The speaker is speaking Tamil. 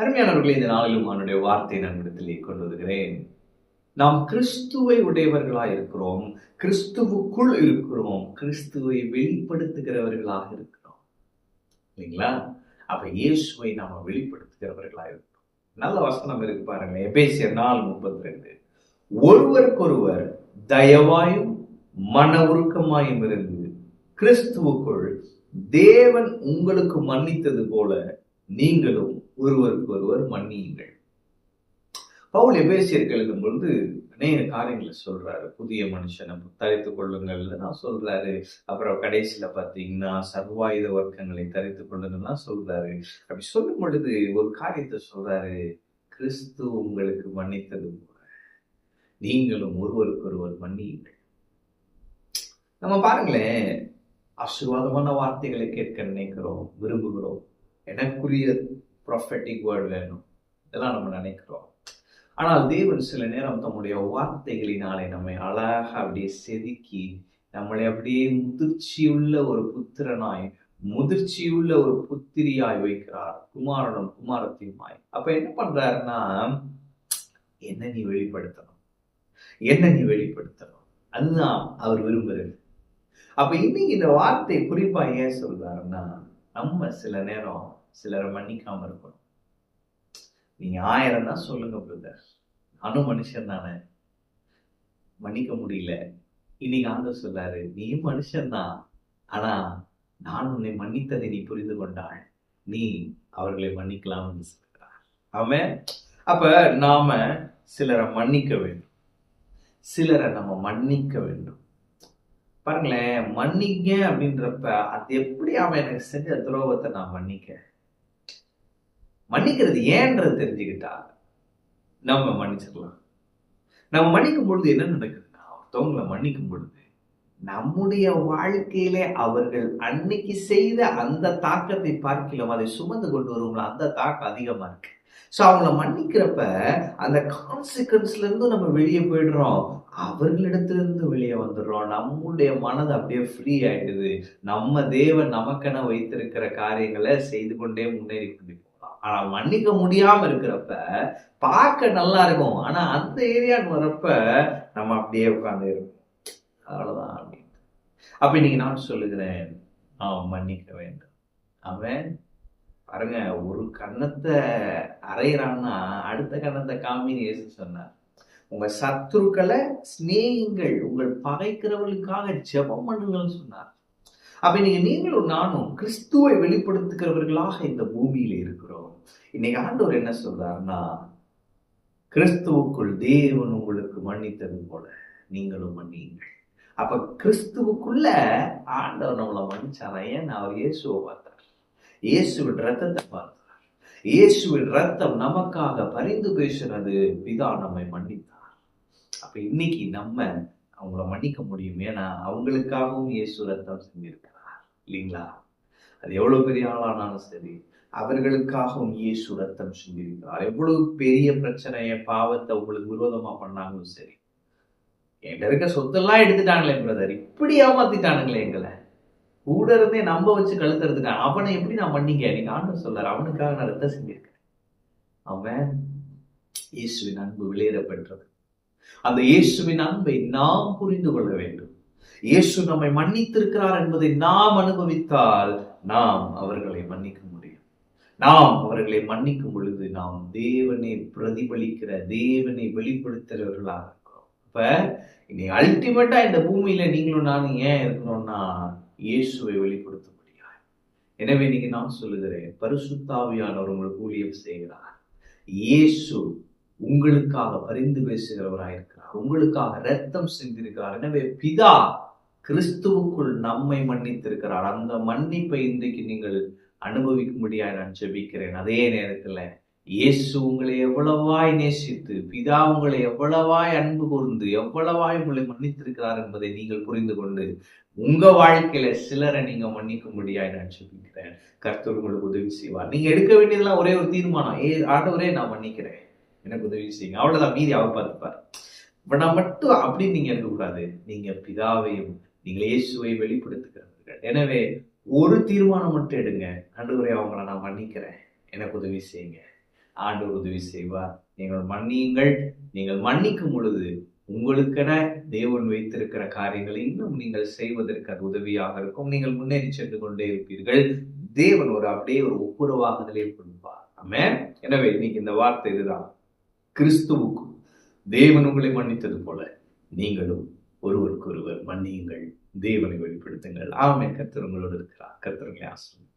அருமையானவர்களே இந்த நாளிலும் அவனுடைய வார்த்தை நான் கொண்டு வருகிறேன். நாம் கிறிஸ்துவை உடையவர்களாக இருக்கிறோம் கிறிஸ்துவுக்குள் இருக்கிறோம் கிறிஸ்துவை வெளிப்படுத்துகிறவர்களாக இருக்கிறோம். இல்லைங்களா? அப்ப இயேசுவை நாம வெளிப்படுத்துகிறவர்களாக இருக்கிறோம். நல்ல வசனம் இருக்கு பாருங்க எபேசிய நாலு முப்பத்தி ரெண்டு ஒருவருக்கொருவர் தயவாயும் மன உருக்கமாயும் இருந்து கிறிஸ்துவுக்குள் தேவன் உங்களுக்கு மன்னித்தது போல நீங்களும் ஒருவருக்கு ஒருவர் மன்னியுங்கள். பவுல் எபேசியருக்கு எழுதும் பொழுது அநேக காரியங்களை சொல்றாரு. புதிய மனுஷனை தரித்து கொள்ளுங்கள்னு சொல்றாரு. அப்புறம் கடைசியில பாத்தீங்கன்னா சர்வாயுத வர்க்கங்களை தரித்துக் கொள்ளுங்கள்லாம் சொல்றாரு. அப்படி சொல்லும் பொழுது ஒரு காரியத்தை சொல்றாரு. கிறிஸ்து உங்களுக்கு மன்னித்தது போல நீங்களும் ஒருவருக்கு ஒருவர் மன்னியுங்கள். நம்ம பாருங்களேன் ஆசீர்வாதமான வார்த்தைகளை கேட்க நினைக்கிறோம் விரும்புகிறோம். எனக்குரிய ப்ரொஃபட்டிக் வேர்டு வேணும். இதெல்லாம் நம்ம நினைக்கிறோம். ஆனால் தேவன் சில நேரம் தம்முடைய வார்த்தைகளினாலே நம்மை அழகாக அப்படியே செதுக்கி நம்மளை அப்படியே முதிர்ச்சியுள்ள ஒரு புத்திரனாய் முதிர்ச்சியுள்ள ஒரு புத்திரியாய் வைக்கிறார். குமாரனும் குமாரத்தையுமாய். அப்ப என்ன பண்றாருன்னா என்ன நீ வெளிப்படுத்தணும்? என்ன நீ வெளிப்படுத்தணும்? அதுதான் அவர் விரும்புறது அப்ப இன்னைக்கு இந்த வார்த்தை குறிப்பா ஏன் சொல்றாருன்னா நம்ம சில நேரம் சிலரை மன்னிக்காம இருக்கணும். நீங்கள் ஆயிரம் தான் சொல்லுங்க பிரதர் நானும் மனுஷன் தானே. மன்னிக்க முடியல. இன்னைக்கு ஆண்டு சொல்லாரு நீயும் மனுஷன்தான் ஆனா நான் உன்னை மன்னித்ததை நீ புரிந்து கொண்டாள் நீ அவர்களை மன்னிக்கலாம்னு சொல்கிறார் அவன் அப்ப நாம சிலரை மன்னிக்க வேண்டும். சிலரை நம்ம மன்னிக்க வேண்டும். பாருங்களேன் மன்னிக்க அப்படின்றப்ப அது எப்படி அவன் எனக்கு செஞ்ச துரோகத்தை நான் மன்னிக்க மன்னிக்கிறது ஏன்றது தெரிஞ்சுக்கிட்டா நம்ம மன்னிச்சிடலாம். நம்ம மன்னிக்கும் பொழுது என்ன நடக்குதுன்னா ஒருத்தவங்களை மன்னிக்கும் பொழுது நம்முடைய வாழ்க்கையிலே அவர்கள் அன்னைக்கு செய்த அந்த தாக்கத்தை பார்க்கலாம் அதை சுமந்து கொண்டு வருவோம்ல அந்த தாக்கம் அதிகமா இருக்கு. ஸோ அவங்கள மன்னிக்கிறப்ப அந்த கான்சிக்வன்ஸ்ல இருந்து நம்ம வெளியே போயிடுறோம். அவர்களிடத்திலிருந்து வெளியே வந்துடுறோம். நம்முடைய மனது அப்படியே ஃப்ரீ ஆயிடுது. நம்ம தேவன் நமக்கென வைத்திருக்கிற காரியங்களை செய்து கொண்டே முன்னேறி கொண்டிருக்கோம். ஆனா மன்னிக்க முடியாம இருக்கிறப்ப பார்க்க நல்லா இருக்கும். ஆனா அந்த ஏரியான்னு வரப்ப நம்ம அப்படியே உட்காந்து இருக்கும் அவ்வளவுதான் அப்படின்னு அப்ப இன்னைக்கு நான் சொல்லுகிறேன். அவன் மன்னிக்க வேண்டும். அவன் பாருங்க ஒரு கன்னத்தை அரைகிறான்னா அடுத்த கன்னத்தை காமின்னு சொன்னார். உங்க சத்துருக்களை சிநேகிங்கள் உங்கள் பகைக்கிறவர்களுக்காக ஜெபம் பண்ணுங்கள்னு சொன்னார். அப்ப நீங்கள் நீங்களும் நானும் கிறிஸ்துவை வெளிப்படுத்துகிறவர்களாக இந்த பூமியில இருக்கிறோம். இன்னைக்கு ஆண்டவர் என்ன சொல்றாருன்னா கிறிஸ்துவுக்குள் தேவன் உங்களுக்கு மன்னித்தது போல நீங்களும் மன்னியுங்கள். அப்ப கிறிஸ்துவுக்குள்ள ஆண்டவர் நம்மளை மன்னிச்சாரா? ஏன் அவர் இயேசுவை பார்த்தார். இயேசுவின் ரத்தத்தை பார்த்தார். இயேசுவின் ரத்தம் நமக்காக பரிந்து பேசுறது பிதா நம்மை மன்னித்தார். அப்ப இன்னைக்கு நம்ம அவங்கள மன்னிக்க முடியும். ஏன்னா அவங்களுக்காகவும் இயேசு ரத்தம் செஞ்சிருக்கிறார் இல்லைங்களா? அது எவ்வளவு பெரிய ஆளானாலும் சரி அவர்களுக்காகவும் இயேசு ரத்தம் சிந்திருக்கிறார் எவ்வளவு பெரிய பிரச்சனையை பாவத்தை உங்களுக்கு விரோதமா பண்ணாங்களும் சரி. என்கிட்ட இருக்க சொத்தெல்லாம் எடுத்துட்டாங்களே பிரதர் இப்படி ஏமாத்திட்டானுங்களே எங்களை. கூட இருந்தே நம்ப வச்சு கழுத்துறதுக்கான அவனை எப்படி நான் மன்னிக்க நீங்க ஆண்டு சொல்றாரு அவனுக்காக நான் ரத்தம் செஞ்சிருக்கேன் அவன் இயேசுவின் அன்பு வெளியேறப்பட்டது அந்த இயேசுவின் அன்பை நாம் புரிந்து கொள்ள வேண்டும். இயேசு நம்மை மன்னித்திருக்கிறார் என்பதை நாம் அனுபவித்தால் நாம் அவர்களை மன்னிக்க முடியும். நாம் அவர்களை மன்னிக்கும் பொழுது நாம் தேவனை பிரதிபலிக்கிற தேவனை வெளிப்படுத்துகிறவர்களாக இருக்கிறோம். இப்ப இனி அல்டிமேட்டா இந்த பூமியில நீங்களும் நானும் ஏன் இருக்கணும்னா இயேசுவை வெளிப்படுத்த முடியாது எனவே இன்னைக்கு நான் சொல்லுகிறேன் பரிசுத்தாவியானவர் உங்களுக்கு ஊழியம் செய்கிறார். இயேசு உங்களுக்காக பரிந்து பேசுகிறவராக இருக்கிறார் உங்களுக்காக ரத்தம் செஞ்சிருக்கிறார் எனவே பிதா கிறிஸ்துவுக்குள் நம்மை மன்னித்திருக்கிறார். அந்த மன்னிப்பை இன்றைக்கு நீங்கள் அனுபவிக்க முடியாது நான் ஜெபிக்கிறேன். அதே நேரத்துல இயேசு உங்களை எவ்வளவாய் நேசித்து பிதா உங்களை எவ்வளவாய் அன்பு கூர்ந்து எவ்வளவாய் உங்களை மன்னித்திருக்கிறார் என்பதை நீங்கள் புரிந்து கொண்டு உங்க வாழ்க்கையில சிலரை நீங்க மன்னிக்க முடியாது நான் சொல்லிக்கிறேன் கர்த்தர் உங்களுக்கு உதவி செய்வார். நீங்க எடுக்க வேண்டியதெல்லாம் ஒரே ஒரு தீர்மானம். ஏ ஆண்டவரே நான் மன்னிக்கிறேன். எனக்கு உதவி செய்யுங்க. அவ்வளவுதான். மீதி அவர் பார்த்துப்பார் இப்ப நான் மட்டும் அப்படி நீங்க எடுக்கக்கூடாது நீங்க பிதாவையும் நீங்கள் இயேசுவை வெளிப்படுத்துகிறவர்கள். எனவே ஒரு தீர்மானம் மட்டும் எடுங்க. ஆண்டவரே அவங்கள நான் மன்னிக்கிறேன். எனக்கு உதவி செய்யுங்க. ஆண்டவர் உதவி செய்வார். நீங்கள் மன்னியுங்கள். நீங்கள் மன்னிக்கும் பொழுது உங்களுக்கென தேவன் வைத்திருக்கிற காரியங்களை இன்னும் நீங்கள் செய்வதற்கு அது உதவியாக இருக்கும். நீங்கள் முன்னேறி சென்று கொண்டே இருப்பீர்கள். தேவன் ஒரு அப்படியே ஒரு ஒப்புரவாகுதலே கொடுப்பார் ஆமே எனவே இன்னைக்கு இந்த வார்த்தை இதுதான். கிறிஸ்துவுக்கும் தேவன் உங்களை மன்னித்தது போல நீங்களும் ஒருவருக்கொருவர் மன்னியுங்கள். தேவனை வெளிப்படுத்துங்கள். ஆமை கத்திரங்களோடு இருக்கிறார். கத்திரங்களை ஆசிரியர்